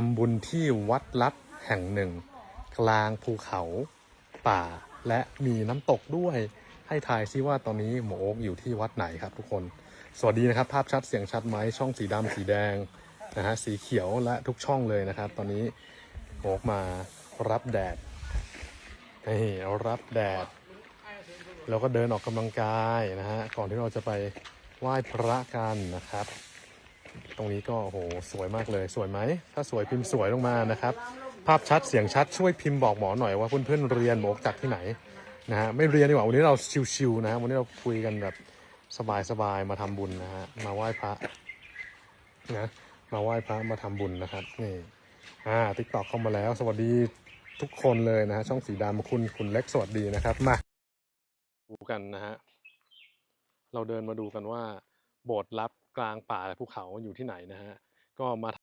ทำบุญที่วัดลับแห่งหนึ่ง กลางภูเขาป่า และมีน้ำตกด้วยให้ทายซิว่าตอนนี้หมอโอ๊กอยู่ที่วัดไหนครับทุกคน สวัสดีนะครับ ภาพชัดเสียงชัดไหมช่องสีดำสีแดงนะฮะสีเขียวและทุกช่องเลยนะครับ ตอนนี้หมอโอ๊กมารับแดดนี่รับแดดแล้วก็เดินออกกำลังกายนะฮะก่อนที่เราจะไปไหว้พระกันนะครับ ตรงนี้ก็โอ้โหสวยมากเลยสวยไหม ถ้าสวยพิมพ์สวยลงมานะครับ ภาพชัดเสียงชัดช่วยพิมพ์บอกหมอหน่อยว่าเพื่อนๆเรียนหมอจากที่ไหนนะฮะไม่เรียนดีกว่าวันนี้เราชิวๆนะฮะวันนี้เราคุยกันแบบสบายๆมาทำบุญนะฮะมาไหว้พระนะมาไหว้พระมาทำบุญนะครับนี่อ่าติ๊กตอกเข้ามาแล้ว สวัสดีทุกคนเลยนะฮะช่องสีดำคุณคุณเล็กสวัสดีนะครับมาดูกันนะฮะเราเดินมาดูกันว่า โบสถ์ลับกลางป่าและภูเขาอยู่ที่ไหนนะฮะก็มา